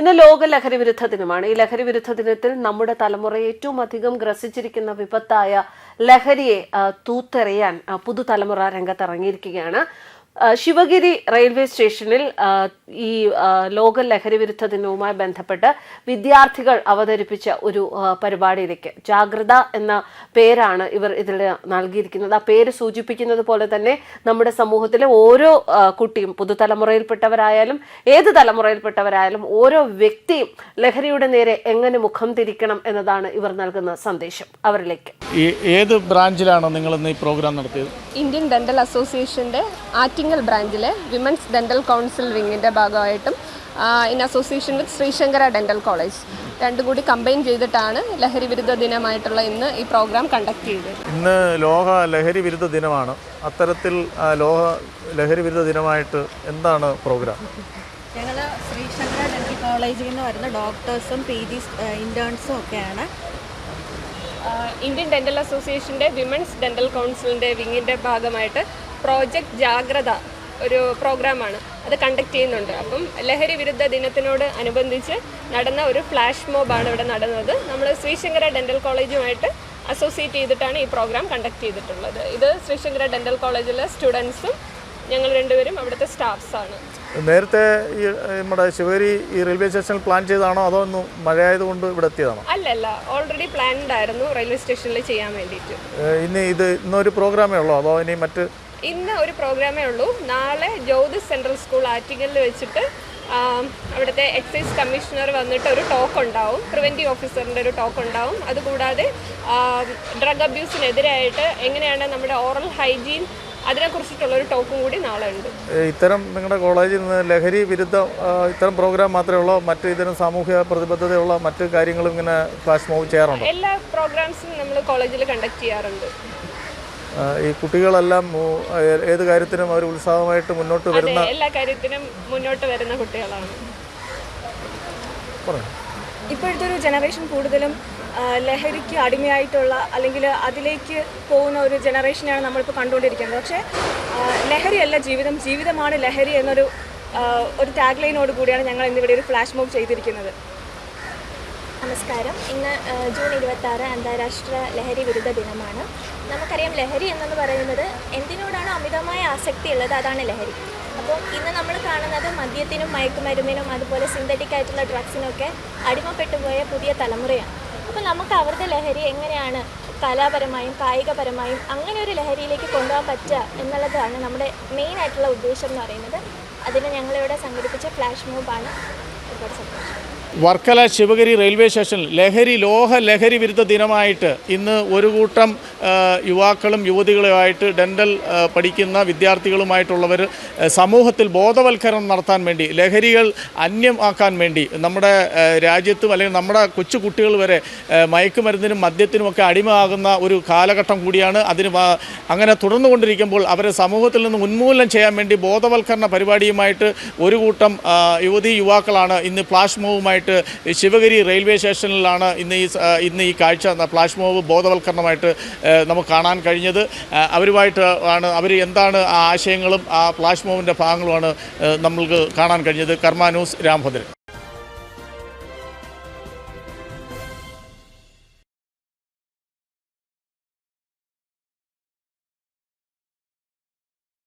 ഇന്ന് ലോക ലഹരി വിരുദ്ധ ദിനമാണ്. ഈ ലഹരി വിരുദ്ധ ദിനത്തിൽ നമ്മുടെ തലമുറ ഏറ്റവും അധികം ഗ്രസിച്ചിരിക്കുന്ന വിപത്തായ ലഹരിയെ തൂത്തെറിയാൻ പുതുതലമുറ രംഗത്തിറങ്ങിയിരിക്കുകയാണ്. ശിവഗിരി റെയിൽവേ സ്റ്റേഷനിൽ ഈ ലോക ലഹരി വിരുദ്ധ ദിനവുമായി ബന്ധപ്പെട്ട് വിദ്യാർത്ഥികൾ അവതരിപ്പിച്ച ഒരു പരിപാടിയിലേക്ക്. ജാഗ്രത എന്ന പേരാണ് ഇവർ ഇതിൽ നൽകിയിരിക്കുന്നത്. ആ പേര് സൂചിപ്പിക്കുന്നത് പോലെ തന്നെ നമ്മുടെ സമൂഹത്തിലെ ഓരോ കുട്ടിയും പുതുതലമുറയിൽപ്പെട്ടവരായാലും ഏത് തലമുറയിൽപ്പെട്ടവരായാലും ഓരോ വ്യക്തിയും ലഹരിയുടെ നേരെ എങ്ങനെ മുഖം തിരിക്കണം എന്നതാണ് ഇവർ നൽകുന്ന സന്ദേശം അവരിലേക്ക്. ഈ- ഏത് ബ്രാഞ്ചിലാണ് നിങ്ങൾ ഇന്ന് ഈ പ്രോഗ്രാം നടത്തിയത്? ഇന്ത്യൻ ഡെന്റൽ അസോസിയേഷന്റെ അസോസിയേഷന്റെ ആറ്റിങ്ങൽ ബ്രാഞ്ചിലെ വിമൻസ് ഡെന്റൽ കൗൺസിൽ വിങ്ങിന്റെ ഭാഗമായിട്ടും in association with Sreesankara dental college. രണ്ടും കൂടി കമ്പൈൻ ചെയ്തിട്ടാണ് ലഹരി വിരുദ്ധ ദിനമായിട്ടുള്ള ഇന്ന് ഈ പ്രോഗ്രാം കണ്ടക്ട് ചെയ്തത്. ഇന്ന് ലോക ലഹരി വിരുദ്ധ ദിനമാണ്. അത്തരത്തിൽ ലോക ലഹരി വിരുദ്ധ ദിനമായിട്ട് എന്താണ് പ്രോഗ്രാം? ഞങ്ങൾ ശ്രീശങ്കര ഡെന്റൽ കോളേജിൽ നിന്ന് വരുന്ന ഡോക്ടേഴ്സും പി ജി ഇന്റേൺസും ഒക്കെയാണ്. ഇന്ത്യൻ ഡെന്റൽ അസോസിയേഷന്റെ വിമൻസ് ഡെന്റൽ കൗൺസിലിന്റെ വിങ്ങിന്റെ ഭാഗമായിട്ട് പ്രോജക്റ്റ് ജാഗ്രത ഒരു പ്രോഗ്രാമാണ്. അത് കണ്ടക്ട് ചെയ്യുന്നുണ്ട്. അപ്പം ലഹരി വിരുദ്ധ ദിനത്തിനോട് അനുബന്ധിച്ച് നടന്ന ഒരു ഫ്ലാഷ് മോബാണ് ഇവിടെ നടന്നത്. നമ്മൾ ശ്രീശങ്കര ഡെന്റൽ കോളേജുമായിട്ട് അസോസിയേറ്റ് ചെയ്തിട്ടാണ് ഈ പ്രോഗ്രാം കണ്ടക്ട് ചെയ്തിട്ടുള്ളത്. ഇത് ശ്രീശങ്കര ഡെന്റൽ കോളേജിലെ സ്റ്റുഡൻസും ഞങ്ങൾ രണ്ടുപേരും അവിടുത്തെ സ്റ്റാഫ്സാണ് നേരത്തെ ഈ നമ്മുടെ ശിവഗിരി ഈ റെയിൽവേ സ്റ്റേഷനിൽ പ്ലാൻ ചെയ്താണോ അതോ ഒന്ന് മഴയായതുകൊണ്ട് ഇവിടെ എത്തിയതാണോ? അല്ലല്ല ഓൾറെഡി പ്ലാൻഡ് ആയിരുന്നു റെയിൽവേ സ്റ്റേഷനിൽ ചെയ്യാൻ വേണ്ടിയിട്ട്. ഇനി ഇത് ഇന്നൊരു പ്രോഗ്രാമേ ഉള്ളൂ? അതോ ഇനി മറ്റ് ഇന്ന് ഒരു പ്രോഗ്രാമേ ഉള്ളൂ. നാളെ ജ്യോതിസ് സെൻട്രൽ സ്കൂൾ ആറ്റിങ്ങലിൽ വെച്ചിട്ട് അവിടുത്തെ എക്സൈസ് കമ്മീഷണർ വന്നിട്ട് ഒരു ടോക്ക് ഉണ്ടാവും. പ്രിവെന്റീവ് ഓഫീസറിന്റെ ഒരു ടോക്ക് ഉണ്ടാവും. അതുകൂടാതെ ഡ്രഗ് അബ്യൂസിനെതിരായിട്ട് എങ്ങനെയാണ് നമ്മുടെ ഓറൽ ഹൈജീൻ അതിനെക്കുറിച്ചിട്ടുള്ള ഒരു ടോക്കും കൂടി നാളെ ഉണ്ട്. ഇത്തരം നിങ്ങളുടെ കോളേജിൽ നിന്ന് ലഹരി വിരുദ്ധ ഇത്തരം പ്രോഗ്രാം മാത്രമേ ഉള്ളൂ? മറ്റ് ഇതിന് സാമൂഹ്യ പ്രതിബദ്ധതയുള്ള മറ്റ് കാര്യങ്ങളും ഇങ്ങനെ ഫ്ലാഷ് മൂവ് ചെയ്യാറുണ്ട്? എല്ലാ പ്രോഗ്രാംസും നമ്മൾ കോളേജിൽ കണ്ടക്ട് ചെയ്യാറുണ്ട്. ഈ കുട്ടികളെല്ലാം ഏത് കാര്യത്തിനും അവർ ഉത്സാഹമായിട്ട് മുന്നോട്ട് വരുന്ന എല്ലാ കാര്യത്തിനും മുന്നോട്ട് വരുന്ന കുട്ടികളാണ്. ഇപ്പോഴത്തെ ഒരു ജനറേഷൻ കൂടുതലും ലഹരിക്ക് അടിമയായിട്ടുള്ള അല്ലെങ്കിൽ അതിലേക്ക് പോകുന്ന ഒരു ജനറേഷനെയാണ് നമ്മളിപ്പോൾ കണ്ടുകൊണ്ടിരിക്കുന്നത്. പക്ഷേ ലഹരിയല്ല ജീവിതം. ജീവിതമാണ് ലഹരി എന്നൊരു ഒരു ടാഗ് ലൈനോട് കൂടിയാണ് ഞങ്ങൾ ഇന്നിവിടെ ഒരു ഫ്ലാഷ് മോബ് ചെയ്തിരിക്കുന്നത്. നമസ്കാരം. ഇന്ന് ജൂൺ ഇരുപത്തി ആറ് അന്താരാഷ്ട്ര ലഹരി വിരുദ്ധ ദിനമാണ്. നമുക്കറിയാം ലഹരി എന്നു പറയുന്നത് എന്തിനോടാണ് അമിതമായ ആസക്തി ഉള്ളത്? അതാണ് ലഹരി. അപ്പോൾ ഇന്ന് നമ്മൾ കാണുന്നത് മദ്യത്തിനും മയക്കുമരുന്നിനും അതുപോലെ സിന്തറ്റിക് ആയിട്ടുള്ള ഡ്രഗ്സിനൊക്കെ അടിമപ്പെട്ടു പോയ പുതിയ തലമുറയാണ്. അപ്പോൾ നമുക്ക് അവരുടെ ലഹരി എങ്ങനെയാണ് കലാപരമായും കായികപരമായും അങ്ങനെ ഒരു ലഹരിയിലേക്ക് കൊണ്ടുപോകാൻ പറ്റുക എന്നുള്ളതാണ് നമ്മുടെ മെയിൻ ആയിട്ടുള്ള ഉദ്ദേശം എന്ന് പറയുന്നത്. അതിന് ഞങ്ങളിവിടെ സംഘടിപ്പിച്ച ഫ്ലാഷ് മൂവാണ് വർക്കല ശിവഗിരി റെയിൽവേ സ്റ്റേഷനിൽ ലഹരി ലോഹ ലഹരി വിരുദ്ധ ദിനമായിട്ട് ഇന്ന് ഒരു കൂട്ടം യുവാക്കളും യുവതികളുമായിട്ട് ഡെന്റൽ പഠിക്കുന്ന വിദ്യാർത്ഥികളുമായിട്ടുള്ളവർ സമൂഹത്തിൽ ബോധവൽക്കരണം നടത്താൻ വേണ്ടി ലഹരികൾ അന്യമാക്കാൻ വേണ്ടി നമ്മുടെ രാജ്യത്തും അല്ലെങ്കിൽ നമ്മുടെ കൊച്ചു കുട്ടികൾ വരെ മയക്കുമരുന്നിനും മദ്യത്തിനുമൊക്കെ അടിമയാകുന്ന ഒരു കാലഘട്ടം കൂടിയാണ്. അതിന് അങ്ങനെ തുടർന്നുകൊണ്ടിരിക്കുമ്പോൾ അവരെ സമൂഹത്തിൽ നിന്ന് ഉന്മൂലനം ചെയ്യാൻ വേണ്ടി ബോധവൽക്കരണ പരിപാടിയുമായിട്ട് ഒരു കൂട്ടം യുവതി യുവാക്കളാണ് ഇന്ന് ഫ്ലാഷ് മോവുമായിട്ട് ശിവഗിരി റെയിൽവേ സ്റ്റേഷനിലാണ് ഇന്ന് ഈ ഇന്ന് ഈ കാഴ്ച ഫ്ലാഷ് മോവ് ബോധവൽക്കരണമായിട്ട് നമുക്ക് കാണാൻ കഴിഞ്ഞത്. അവരുമായിട്ട് ആണ് അവർ എന്താണ് ആ ആശയങ്ങളും ആ ഫ്ലാഷ് മോവിന്റെ ഭാഗങ്ങളുമാണ് നമ്മൾക്ക് കാണാൻ കഴിഞ്ഞത്. കർമ്മ ന്യൂസ് രാംഭദ്രൻ